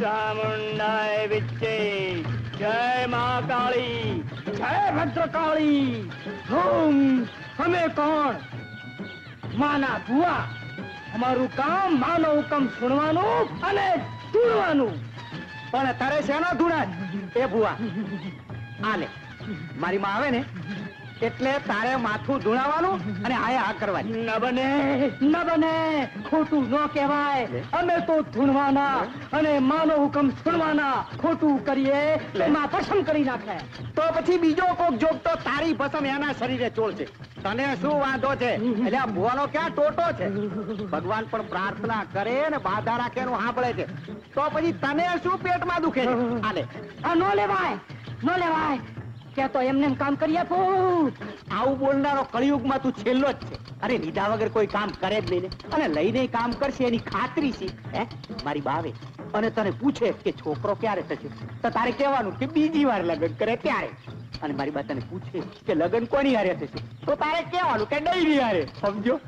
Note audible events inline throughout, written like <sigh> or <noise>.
ચામુંડાય વિચ્ચે જય મા કાળી. જય ભદ્રકાળી. હુમ અમે કોણ? માના ભુવા. અમારું કામ માનો હુકમ સુણવાનું અને ધૂણવાનું પણ તારે શેનો ધૂણા? એ ભુવા, આલે. મારી માં આવે ને? એટલે તારે માથું ધૂણાવાનું અને આયા આ કરવાની. ન બને ન બને ખોટું ન કહેવાય. અમે તો ધૂણવાના અને માનો હુકમ સુણવાના. ખોટું કરીએ એમાં પસંદ કરી નાખે. તો પછી બીજો કોક જોગ તો તારી પસંદ એના શરીરે ચોળશે તને શું વાંધો છે? એટલે આ ભુવાનો ક્યાં ટોટો છે? ભગવાન પણ પ્રાર્થના કરે ને બાધા રાખે એનું સાંભળે છે. તો પછી તને શું પેટમાં દુખે છે? આલે આ ન લેવાય ન લેવાય. કે તો એમને એમ કામ કરી આપો. આવું બોલનારો કળિયુગમાં તું છેલ્લો જ છે. અરે, લીધા વગર કોઈ કામ કરે જ નહીં અને લઈને કામ કરશે એની ખાતરી છે હે? મારી બાવે. અને તને પૂછે કે છોકરો ક્યારે થશે? તો તારે કહેવાનું કે બીજી વાર લગ્ન કરે ત્યારે. અને મારી બા તને પૂછે કે લગ્ન કોની હારે થશે? તો તારે કહેવાનું કે ડૈરી હારે. સમજો?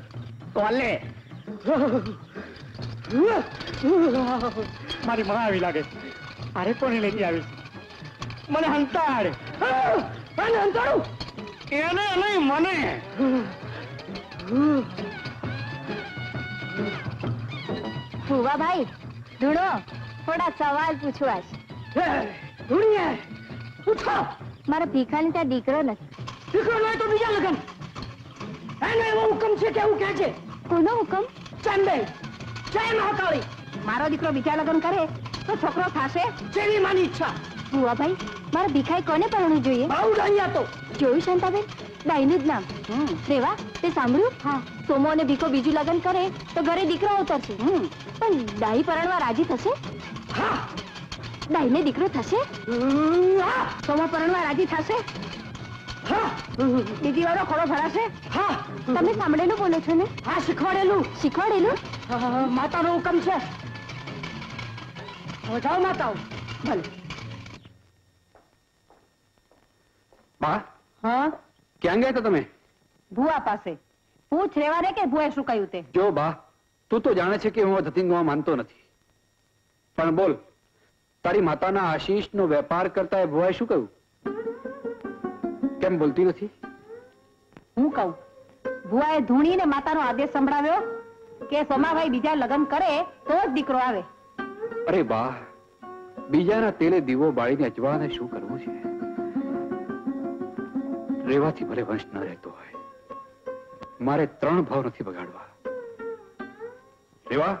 તો લે મારી મા આવી લાગે. અરે, કોને લઈને આવી છે? મને હંતાડ. અને હંતાડું. એને નહીં મને. ભુવાભાઈ ધૂણો થોડા સવાલ પૂછવા છે ધૂણીએ પૂછો મારા ભીખાની ત્યાં દીકરો નથી. દીકરો નહીં તો બીજા લગન. એનો એવો હુકમ છે કે એવું કહે છે? કોનો હુકમ? ચાંદે. જય મહાકાળી. મારો દીકરો બીજા લગન કરે તો છોકરો થશે? જેવી માની ઈચ્છા. ભુવાભાઈ મારો ભીખાઈ કોને પરણવું જોઈએ? બહુ ડાયા તો. જોયું શાંતાબેન? ડાઈનું જ નામ. રેવા તે સાંભળ્યું? હા. સોમો અને ભીખો બીજું લગ્ન કરે તો ઘરે દીકરો ઉતરશે. પણ ડાઈ પરણવા રાજી થશે? હા. ડાઈને દીકરો થશે? હા. સોમો પરણવા રાજી થશે? હા. બીજી વારો ખોડો ભરાશે? હા. તમે સાંભળેલું બોલો છો ને? હા શીખવાડેલું. શીખવાડેલું? માતાનો હુકમ છે. જાઓ માતાઓ. ભલે. બા? હા? ક્યાં ગયા હતા તમે? ભુવા પાસે. પૂછ રેવા દે કે ભુએ શું કહ્યું તે? જો બા તું તો જાણે છે કે હું ધતિંગમાં માનતો નથી. પણ બોલ તારી માતાના આશીષનો વેપાર કરતા એ ભુવાએ શું કહ્યું? કેમ બોલતી નથી? હું કહું ભુવાએ ધૂણીને માતાનો આદેશ સંભળાવ્યો કે સોમાભાઈ બીજા લગ્ન કરે તો જ દીકરો આવે. અરે બા બીજાના તેલે દીવો બાળીને અજવાને શું કરવું છે? રેવાથી ભલે વંશ ન રહેતો હોય. મારે ત્રણ ભાવ નથી બગાડવા. રેવા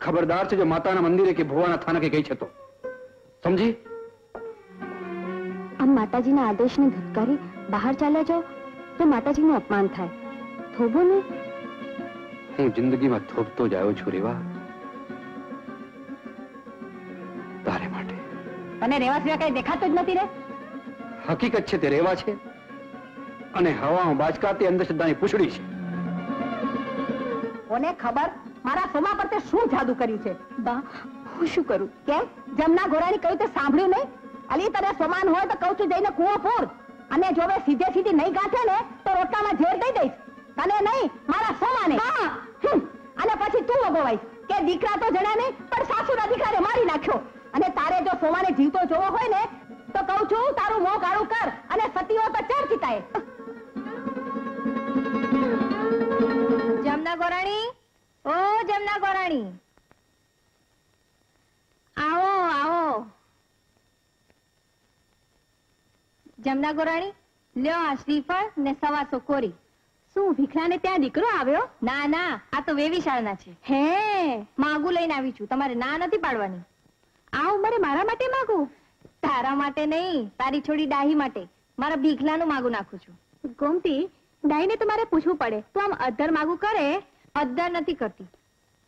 ખબરદાર છે જો માતાના મંદિરે કે ભુવાના થાનકે ગઈ છે તો? સમજી? આમ માતાજીના આદેશને ધુતકારી બહાર ચાલ્યા જાઓ તો માતાજીનું અપમાન થાય. થોભો ને. હું જિંદગીમાં થોભતો જ આવ્યો છું રેવા. તારે માટે. અને રેવા સિવાય કઈ દેખાતો જ નથી રે? હકીકત છે તે રેવા છે અને હવામાં બાજકા તે અંધશ્રદ્ધાની પૂછડી છે. કોને ખબર? મારા સોમા પર તે શું જાદુ કર્યું છે? બા હું શું કરું? કેમ? જમના ઘોડાની કહ્યું તે સાંભળ્યું નહીં? અલી તને સમાન હોય તો કહું છું જઈને કૂવો પૂર અને જો હવે સીધે સીધી નહીં ગાંઠે ને તો રોટલામાં ઝેર દઈ દઈશ. તને નહીં મારા સોમાને. અને પછી તું અગોવાઈશ કે દીકરા તો જણા નહીં પણ સાસુના દીકરાને મારી નાખ્યો. અને તારે જો સોમાને જીવતો જોવો હોય ને તો કહું છું તારું મોં કાળું કર અને સતીઓ તો ચાર ચિતાય જમના ગોરાણી ઓ જમના ગોરાણી. આવો આવો. જમના ગોરાણી લ્યો આ શ્રીફળ ને સવાસો કોરી. શું ભીખરાને ત્યાં દીકરો આવ્યો? ના ના આ તો વેવિશાળના છે. હે માગું લઈને આવી છું તમારે ના નથી પાડવાની. આવું મારે મારા માટે માગું? તારા માટે નહીં તારી છોડી ડાહી માટે. મારા ભીખલાનું માગું નાખું છું. ગોમતી ડાહીને તમારે પૂછવું પડે. તું આમ અધર માગું કરે? અધર નથી કરતી.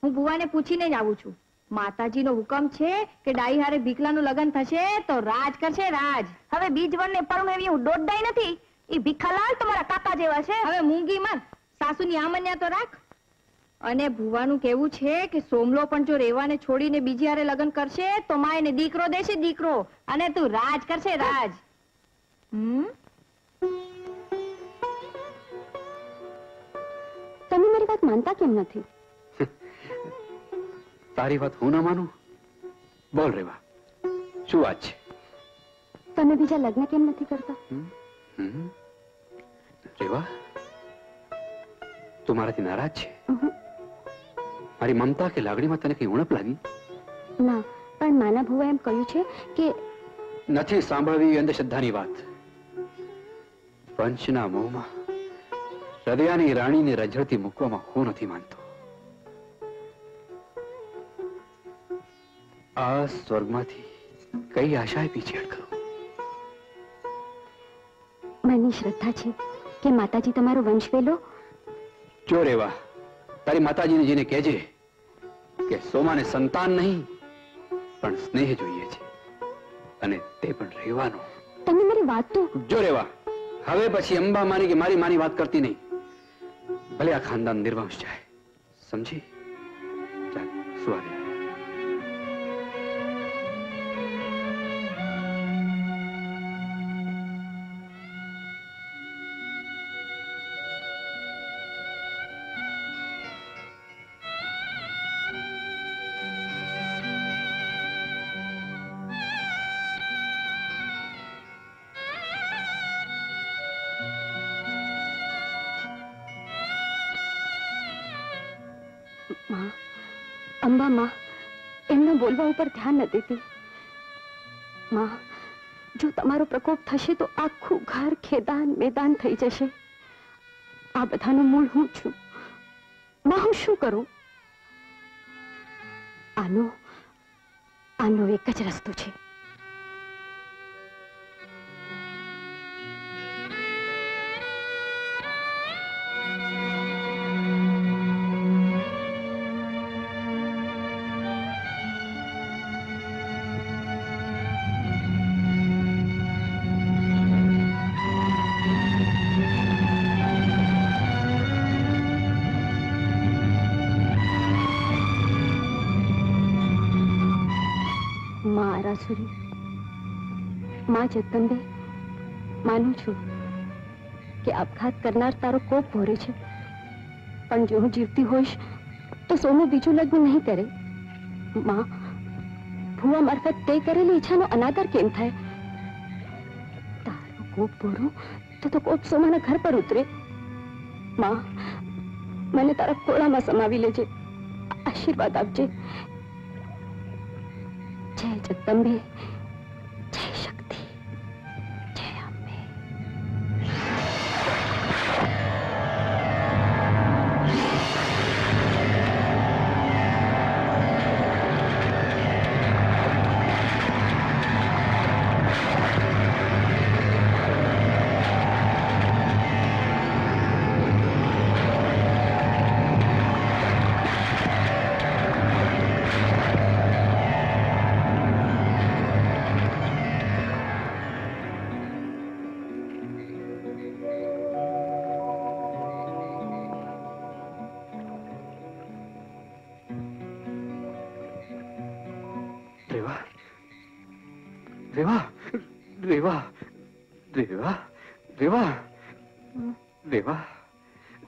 હું બુવાને પૂછીને જ આવું છું. માતાજીનો હુકમ છે કે ડાહી હારે ભીખલાનું લગ્ન થશે તો રાજ કરશે રાજ. હવે બીજ વનને પરણું એવી હું દોડદાઈ નથી. એ ભીખાલાલ તમારા કાકા જેવા છે. હવે મૂંગી મન સાસુની આમન્યા તો રાખ. અને ભુવાનું કેવું છે કે સોમલો પણ જો રેવાને છોડીને બીજી હારે લગ્ન કરશે તો માં એને દીકરો દેશે દીકરો. અને તું રાજ કરશે રાજ. હમ? તમે મારી વાત માનતા કેમ નથી? <laughs> તારી વાત હું ના માનું? બોલ રેવા શું વાત છે? તમે બીજા લગ્ન કેમ નથી કરતા? રેવા તું મારાથી નારાજ છે. મારી મમતા કે લાગણીમાં તને કઈ ઉણપ લાગી? ના પણ માના ભુવા એમ કહ્યું છે કે નથી સાંભળવી અંધશ્રદ્ધાની વાત. પંચના મોહમાં હૃદયાની રાણીને રજળતી મૂકવામાં હું નથી માનતો. આ સ્વર્ગમાંથી કઈ આશાએ પીછેડ કરું મનની શ્રદ્ધા છે કે માતાજી તમારો વંશ વેલો? જો રેવા તારી માતાજીને જેને કહેજે કે સોમાને સંતાન નહીં પણ સ્નેહ જોઈએ છે. અને તે પણ રહેવાનો. તમે મારી વાત તો જો રેવા હવે પછી અંબા માની કે મારી માની વાત કરતી નહીં. ભલે આ ખાનદાન નિર્વંશ જાય. સમજી? ચાલ સુવા માં, અંબા માં, એમના બોલવા ઉપર ધ્યાન ન દેતી. માં, જો તમારો પ્રકોપ થશે તો આખું ઘર ખેદાન મેદાન થઈ જશે. આ બધાનું મૂળ હું છું. માં, હું શું કરું? આનો આનો એક જ રસ્તો છે. આરાસુરી માં જગદંબે માનું છું કે આપઘાત કરનાર તારો કોપ ભોરે છે. પણ જો હું જીવતી હોઈશ, તો સોનું બીજું લગ્ન નહીં કરે. માં, ભૂવા મારફત તે કરેલી ઈચ્છાનો અનાદર કેમ થાય? તારો કોપ ભોરો તો તો કોપ સોમાના ઘર પર ઉતરે. માં, મને તારા કોળામાં સમાવી લેજે. આશીર્વાદ આપજે. છે જગદંબે રેવા રેવા રેવા રેવા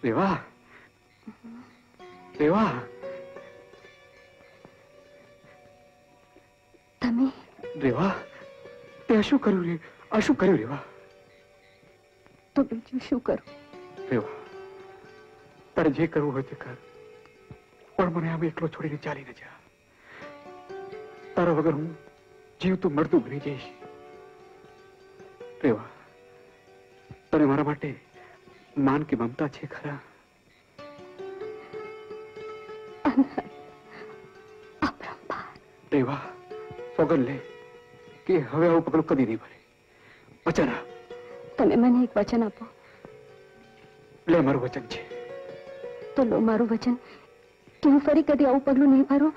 રેવા રેવા તમે? દેવા તે શું કર્યું રે? આ શું કર્યું રેવા? તો બીજું શું કરું? રેવા તારે જે કરવું હોય તે કર. પણ મને આમ એકલો છોડીને ચાલી ન જા. તારા વગર હું જીવતું મળતું બની જઈશ. રેવા તને મારા માટે માન કે મમતા છે ખરા? રેવા સોગન લે કે હવે આવું પગલું કદી નહીં ભરે. વચન તમે મને એક વચન આપો. લે મારું વચન છે. તો લો મારું વચન. કે હું ફરી કદી આવું પગલું નહીં ભરું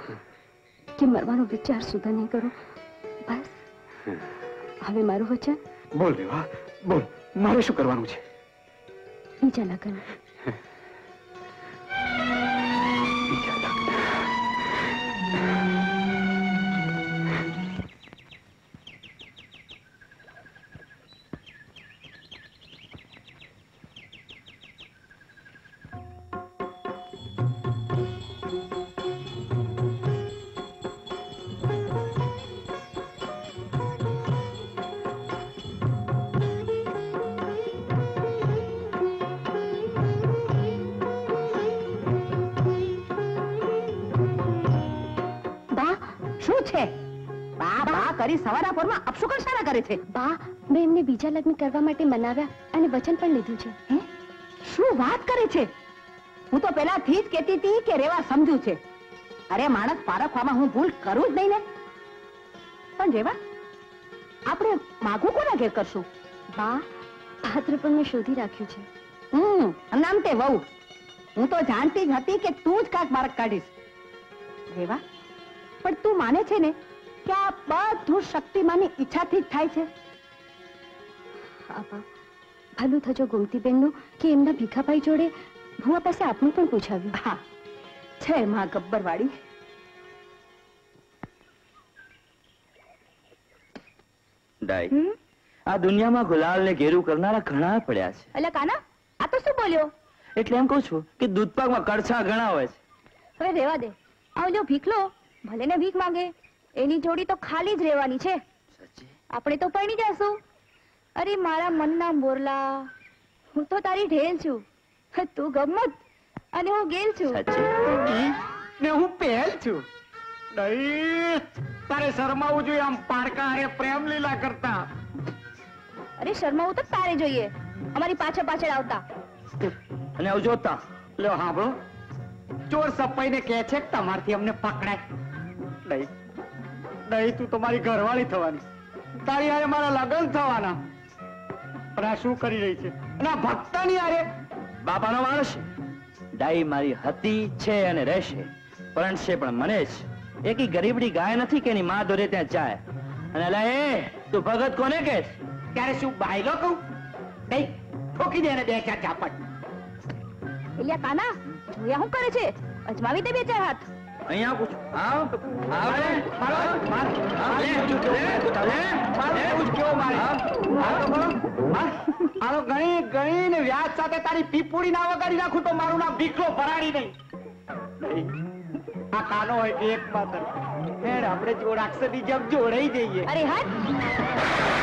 કે મરવાનો વિચાર સુધા નહીં કરું. બસ. હવે મારું વચન. બોલ દેવા બોલ. મારે શું કરવાનું છે? ના લગ્ન શું છે? બા બા કરી સવારાપુરમાં અપશુકન શાના કરે છે. બા મેં એમને બીજા લગ્ન કરવા માટે મનાવ્યા અને વચન પણ લીધું છે. હે? શું વાત કરે છે? હું તો પહેલાથી જ કહેતી હતી કે રેવા સમજુ છે. અરે માણસ પારખવામાં હું ભૂલ કરું જ નહીં ને. પણ રેવા આપણે માગું કોના ઘેર કરશું? બા પાત્ર પણ મેં શોધી રાખ્યું છે. હમ અનામતે વહુ. હું તો જાણતી જ હતી કે તું જ કાંક માર્ગ કાઢીશ. રેવા પણ તું માને છે ને કે આ બધું શક્તિમાની ઈચ્છાથી જ થાય છે? ભલું થજો ગોમતીબેનનું કે એમના ભીખાભાઈ જોડે ભુવા પાસે આપણું પણ પૂછાવ્યું. હા. છે માં ગબ્બરવાળી. ડાઈ આ દુનિયામાં ગુલાલ ને ઘેરું કરનારા ઘણા પડ્યા છે. એટલે કાના આ તો શું બોલ્યો? એટલે એમ કહું છું કે દૂધપાકમાં કડછા ઘણા હોય છે. હવે રેવા દે. આવજો ભીખલો. ભલે ને ભીખ માંગે એની જોડી તો ખાલી જ રહેવાની છે. આપણે તો પરણી જશું. અરે મારા મનના મોરલા હું તો તારી ઢેલ છું. તું ગમત અને હું ગેલ છું. ને હું પહેલ છું. તારે શરમાવું જોઈએ આમ પારકા હારે પ્રેમ લીલા કરતા. અરે શરમાવું તો તારે જોઈએ. અમારી પાછળ પાછળ આવતા. અને આવજો જોતા લ્યો હાંભળો ચોર સપાઈને કહે છે કે તમારથી અમને પકડાય. નહીં. નહીં, તું તમારી ઘરવાળી થવાની. તારી આરે મારા લગ્ન થવાના. પણ આ શું કરી રહી છે? અને આ હારે બાપાનો માણસ ડાઈ મારી હતી, છે અને રહેશે, પરણશે પણ મને જ. એકી ગરીબડી ગાય નથી કે એની માં દોરે ત્યાં જાય. અને અલા એ, તું ભગત કોને કે ત્યારે શું બાયલો કહું? નહીં ઠોકી દે ને બે ચાર ચાપટ એલિયા, કાના, જોયા શું કરે છે? અજમાવી દે બે ચાર હાથ. અહીંયા પૂછું આવ આવ. મારો, માર આવ લે. લે. લે. મારો લે. પૂછ કેવો મારે? આવ. બોલો. હા? આ તો ગણી ગણી ને વ્યાજ સાથે તારી પીપુડી ના વગાડી નાખું તો મારું નામ ભીખલો ભરાડી નહીં. આ કાનો હોય કે એક માત્ર હેડ આપણે જોડાક્ષરની જેમ જોડાઈ જઈએ અરે હટ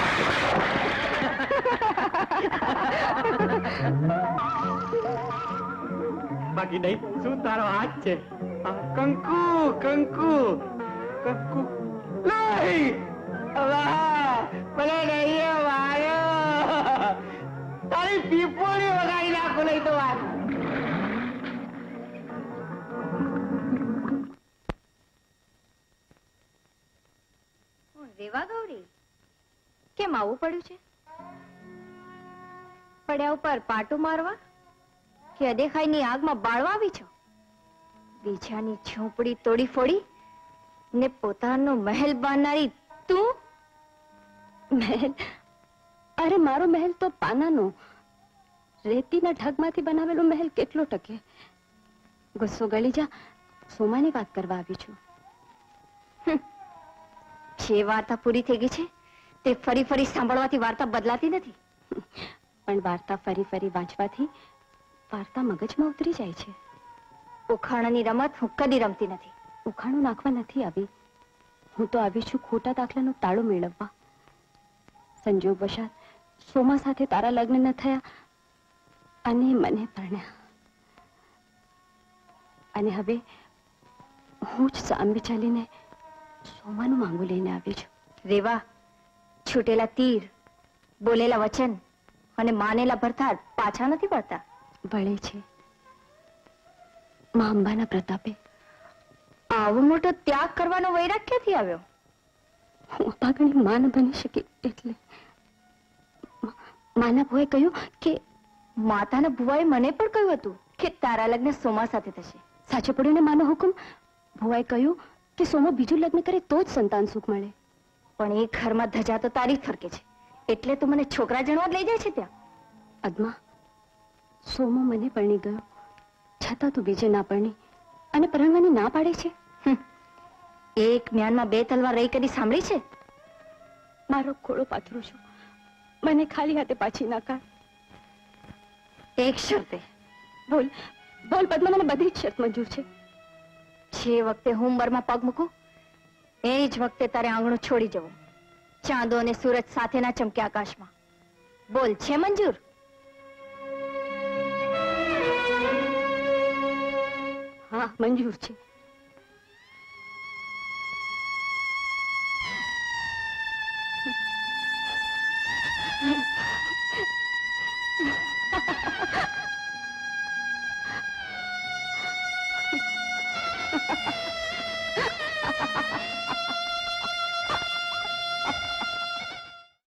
બાકી નહીં શું તારો હાથ છે કંકુ કંકુ. કંકુ. નહીં! વાહ, ભલે નહીં વાયો તારી પીપોળી વગાડી નાખું, નહીં તો વાત. રેવા ગૌરી? કેમ આવું પડ્યું છે? પડ્યા ઉપર પાટો મારવા? કે અદેખાઈની આગમાં બાળવા આવી છો? બીજાની ઝૂંપડી તોડી ફોડી ને પોતાનો મહેલ બાંધનારી તું? મહેલ? અરે, મારો મહેલ તો પાનાનો. રેતીના ઢગમાંથી બનાવેલો મહેલ કેટલો ટકે? ગુસ્સો ગળી જા. સોમાની વાત કરવા આવી છું. જે વાર્તા પૂરી થઈ ગઈ છે, તે ફરી ફરી સાંભળવાથી વાર્તા બદલાતી નથી. પણ વાર્તા ફરી ફરી વાંચવાથી વાર્તા મગજમાં ઉતરી જાય છે. ઉખાણાની રમત હું કદી રમતી નથી. ઉખાણું નાખવા નથી આવી. હું તો આવી છું ખોટા દાખલાનો તાળો મેળવવા. સંજોગ વશાત સોમા સાથે તારા લગ્ન ન થયા. અને મને પરણ્યા. અને હવે હું જ સાંભી ચાલીને સોમાનું માંગુ લઈને આવી છું. રેવા છૂટેલા તીર બોલેલા વચન અને માનેલા ભરતા પાછા નથી પડતા? ભળે છે. મા અંબાના પ્રતાપે. આવો મોટો ત્યાગ કરવાનો વૈરાગ ક્યાંથી આવ્યો. હું અપાગણી મા ન બની શકી એટલે માના ભુએ કહ્યું કે માતાના ભુવાએ મને પણ કહ્યું હતું કે તારા લગ્ન સોમા સાથે થશે. સાચો પડ્યો માનો હુકમ? ભુવાએ કહ્યું કે સોમો બીજું લગ્ન કરે તો જ સંતાન સુખ મળે. પણ એ ઘરમાં ધજા તો તારી ફરકે છે. એટલે તો મને છોકરા જણવા લઈ જાય છે ત્યાં. અદમા, સોમો મને પરણી ગયો. છતાં તું બીજે ના પરણી અને પરણવાની ના પાડે છે? એક મ્યાનમાં બે તલવાર રહી કરી સાંભળી છે? મારો ખોળો પાથરું છું. મને ખાલી હાથે પાછી નાકા એક શરતે. બોલ. બોલ પદ્મા મને બધી જ શરત મંજૂર છે. જે વખતે હું ઉંમરમાં પગ મૂકું, એ જ વખતે તારે આંગણું છોડી જવું. ચાંદો અને સૂરજ સાથેના ચમકે આકાશમાં. બોલ, છે મંજૂર? હા મંજૂર